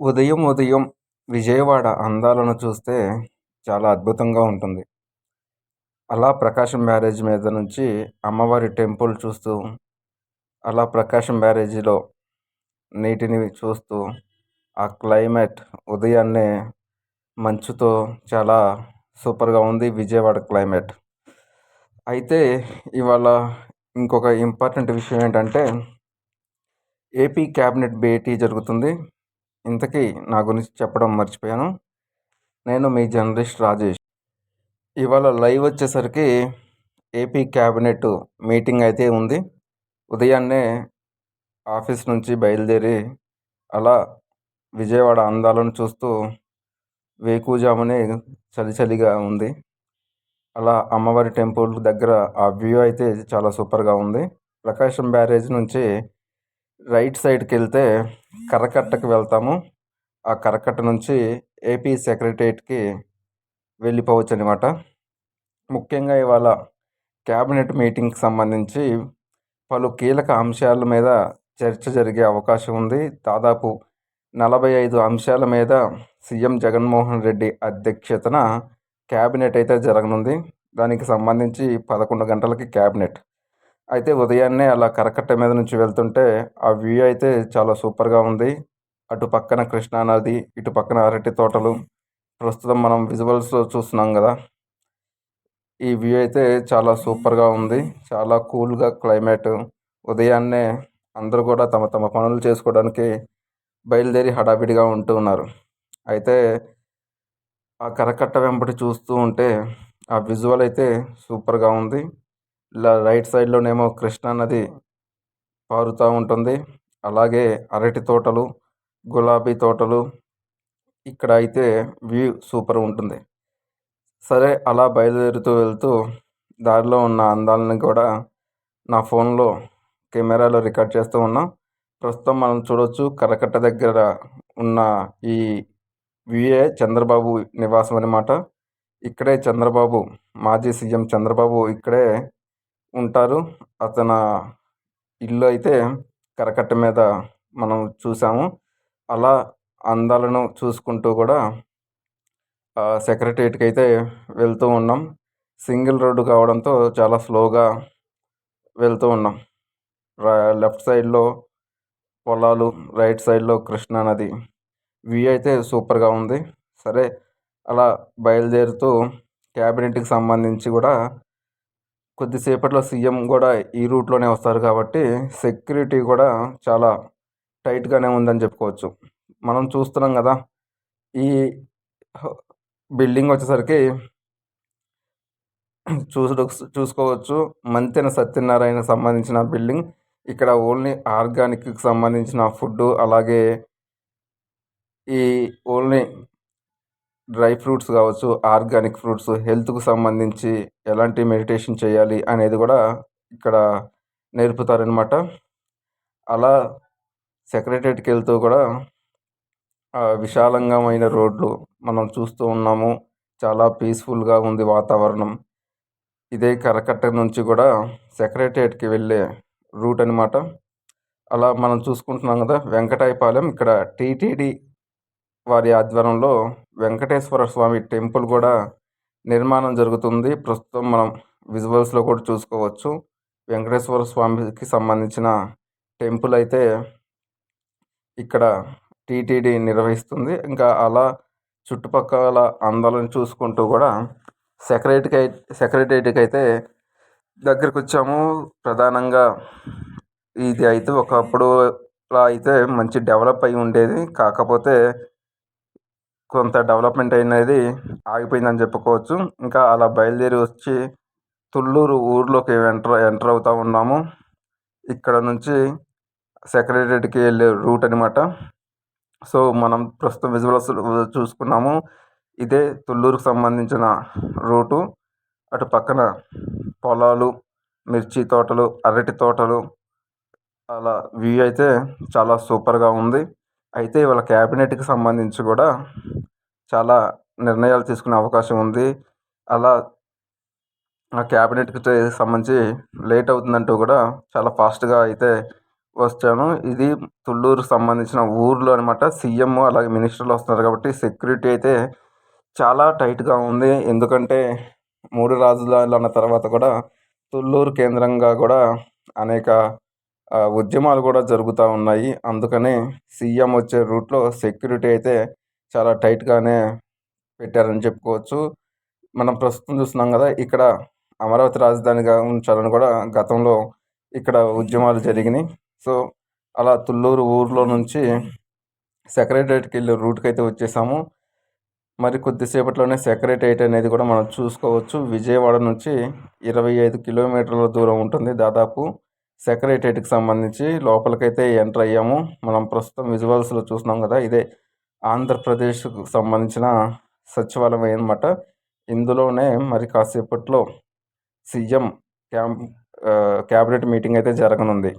ఉదయం ఉదయం విజయవాడ అందాలను చూస్తే చాలా అద్భుతంగా ఉంటుంది. అలా ప్రకాశం బ్యారేజ్ మీద నుంచి అమ్మవారి టెంపుల్ చూస్తూ అలా ప్రకాశం బ్యారేజీలో నీటిని చూస్తూ ఆ క్లైమేట్ ఉదయాన్నే మంచుతో చాలా సూపర్గా ఉంది విజయవాడ క్లైమేట్. అయితే ఇవాళ ఇంకొక ఇంపార్టెంట్ విషయం ఏంటంటే ఏపీ క్యాబినెట్ భేటీ జరుగుతుంది. ఇంతకీ నా గురించి చెప్పడం మర్చిపోయాను. నేను మీ జర్నలిస్ట్ రాజేష్. ఇవాళ లైవ్ వచ్చేసరికి ఏపీ క్యాబినెట్ మీటింగ్ అయితే ఉంది. ఉదయాన్నే ఆఫీస్ నుంచి బయలుదేరి అలా విజయవాడ అందాలను చూస్తూ వేకుజామునే చలి చలిగా ఉంది. అలా అమ్మవారి టెంపుల్ దగ్గర ఆ వ్యూ అయితే చాలా సూపర్గా ఉంది. ప్రకాశం బ్యారేజ్ నుంచి రైట్ సైడ్కి వెళ్తే కరకట్టకు వెళ్తాము. ఆ కరకట్ట నుంచి ఏపీ సెక్రటరియట్కి వెళ్ళిపోవచ్చు అనమాట ముఖ్యంగా ఇవాళ క్యాబినెట్ మీటింగ్కి సంబంధించి పలు కీలక అంశాల మీద చర్చ జరిగే అవకాశం ఉంది. దాదాపు నలభై ఐదు అంశాల మీద సీఎం జగన్మోహన్ రెడ్డి అధ్యక్షతన క్యాబినెట్ అయితే జరగనుంది. దానికి సంబంధించి పదకొండు గంటలకి క్యాబినెట్. అయితే ఉదయాన్నే అలా కరకట్ట మీద నుంచి వెళ్తుంటే ఆ వ్యూ అయితే చాలా సూపర్గా ఉంది. అటు పక్కన కృష్ణానది ఇటు పక్కన అరటి తోటలు. ప్రస్తుతం మనం విజువల్స్లో చూస్తున్నాం కదా! ఈ వ్యూ అయితే చాలా సూపర్గా ఉంది. చాలా కూల్గా క్లైమేట్. ఉదయాన్నే అందరూ కూడా తమ తమ పనులు చేసుకోవడానికి బయలుదేరి హడావిడిగా ఉంటూ ఉన్నారు. అయితే ఆ కరకట్ట వెంబడి చూస్తూ ఉంటే ఆ విజువల్ అయితే సూపర్గా ఉంది. ఇలా రైట్ సైడ్లోనేమో కృష్ణా నది పారుతూ ఉంటుంది. అలాగే అరటి తోటలు గులాబీ తోటలు ఇక్కడ అయితే వ్యూ సూపర్ ఉంటుంది. సరే అలా బయలుదేరుతూ వెళ్తూ దారిలో ఉన్న అందాలని కూడా నా ఫోన్లో కెమెరాలో రికార్డ్ చేస్తూ ఉన్నాం. ప్రస్తుతం మనం చూడవచ్చు కరకట్ట దగ్గర ఉన్న ఈ విఏ చంద్రబాబు నివాసం అనమాట ఇక్కడే చంద్రబాబు మాజీ సీఎం చంద్రబాబు ఇక్కడే ఉంటారు. అతన ఇల్లు అయితే కరకట్ట మీద మనం చూసాము. అలా అందాలను చూసుకుంటూ కూడా సెక్రటరియట్కి అయితే వెళ్తూ ఉన్నాం. సింగిల్ రోడ్డు కావడంతో చాలా స్లోగా వెళ్తూ ఉన్నాం. లెఫ్ట్ సైడ్లో పొలాలు రైట్ సైడ్లో కృష్ణా నది. వ్యూ అయితే సూపర్గా ఉంది. సరే అలా బయలుదేరుతూ క్యాబినెట్కి సంబంధించి కూడా కొద్దిసేపట్లో సీఎం కూడా ఈ రూట్లోనే వస్తారు కాబట్టి సెక్యూరిటీ కూడా చాలా టైట్గానే ఉందని చెప్పుకోవచ్చు. మనం చూస్తున్నాం కదా ఈ బిల్డింగ్ వచ్చేసరికి చూసు చూసుకోవచ్చు. మంతెన సత్యనారాయణ సంబంధించిన బిల్డింగ్ ఇక్కడ ఓన్లీ ఆర్గానిక్కి సంబంధించిన ఫుడ్ అలాగే ఈ ఓన్లీ డ్రై ఫ్రూట్స్ కావచ్చు ఆర్గానిక్ ఫ్రూట్స్ హెల్త్కు సంబంధించి ఎలాంటి మెడిటేషన్ చేయాలి అనేది కూడా ఇక్కడ నేర్పుతారనమాట అలా సెక్రటేట్కి వెళ్తూ కూడా విశాలంగామైన రోడ్లు మనం చూస్తూ ఉన్నాము. చాలా పీస్ఫుల్గా ఉంది వాతావరణం. ఇదే కరకట్ట నుంచి కూడా సెక్రటేట్కి వెళ్ళే రూట్ అనమాట అలా మనం చూసుకుంటున్నాం కదా వెంకటాయపాలెం ఇక్కడ టీటీడీ వారి ఆధ్వర్యంలో వెంకటేశ్వర స్వామి టెంపుల్ కూడా నిర్మాణం జరుగుతుంది. ప్రస్తుతం మనం విజువల్స్లో కూడా చూసుకోవచ్చు. వెంకటేశ్వర స్వామికి సంబంధించిన టెంపుల్ అయితే ఇక్కడ టీటీడీ నిర్వహిస్తుంది. ఇంకా అలా చుట్టుపక్కల అందాలను చూసుకుంటూ కూడా సెక్రటరీకి సెక్రటరీకి అయితే దగ్గరికి వచ్చాము. ప్రధానంగా ఇది అయితే ఒకప్పుడు అయితే మంచి డెవలప్ అయి ఉండేది. కాకపోతే కొంత డెవలప్మెంట్ అనేది ఆగిపోయిందని చెప్పుకోవచ్చు. ఇంకా అలా బయలుదేరి వచ్చి తుళ్ళూరు ఊర్లోకి ఎంటర్ ఎంటర్ అవుతూ ఉన్నాము. ఇక్కడ నుంచి సెక్రటరేట్కి వెళ్ళే రూట్ అనమాట సో మనం ప్రస్తుతం విజువల్స్ చూసుకున్నాము. ఇదే తుళ్ళూరుకు సంబంధించిన రూటు. అటు పక్కన పొలాలు మిర్చి తోటలు అరటి తోటలు అలా వ్యూ అయితే చాలా సూపర్గా ఉంది. అయితే ఇవాళ క్యాబినెట్కి సంబంధించి కూడా చాలా నిర్ణయాలు తీసుకునే అవకాశం ఉంది. అలా ఆ క్యాబినెట్కి సంబంధించి లేట్ అవుతుందంటూ కూడా చాలా ఫాస్ట్గా అయితే వచ్చాను. ఇది తుళ్ళూరు సంబంధించిన ఊర్లో అనమాట సీఎం అలాగే మినిస్టర్లు వస్తున్నారు కాబట్టి సెక్యూరిటీ అయితే చాలా టైట్గా ఉంది. ఎందుకంటే మూడు రాజధానులు అన్న తర్వాత కూడా తుళ్ళూరు కేంద్రంగా కూడా అనేక ఉద్యమాలు కూడా జరుగుతూ ఉన్నాయి. అందుకని సీఎం వచ్చే రూట్లో సెక్యూరిటీ అయితే చాలా టైట్గానే పెట్టారని చెప్పుకోవచ్చు. మనం ప్రస్తుతం చూస్తున్నాం కదా ఇక్కడ అమరావతి రాజధానిగా ఉంచాలని కూడా గతంలో ఇక్కడ ఉద్యమాలు జరిగినాయి. సో అలా తుళ్ళూరు ఊర్లో నుంచి సెక్రటరియట్కి వెళ్ళే రూట్కి అయితే వచ్చేసాము. మరి కొద్దిసేపట్లోనే సెక్రటరియట్ అనేది కూడా మనం చూసుకోవచ్చు. విజయవాడ నుంచి ఇరవై ఐదు కిలోమీటర్ల దూరం ఉంటుంది దాదాపు. సెక్రటేట్కి సంబంధించి లోపలికైతే ఎంటర్ అయ్యాము. మనం ప్రస్తుతం విజువల్స్లో చూస్తున్నాం కదా ఇదే ఆంధ్రప్రదేశ్కు సంబంధించిన సచివాలయం అనమాట ఇందులోనే మరి కాసేపట్లో సీఎం క్యాబ్ క్యాబినెట్ మీటింగ్ అయితే జరగనుంది.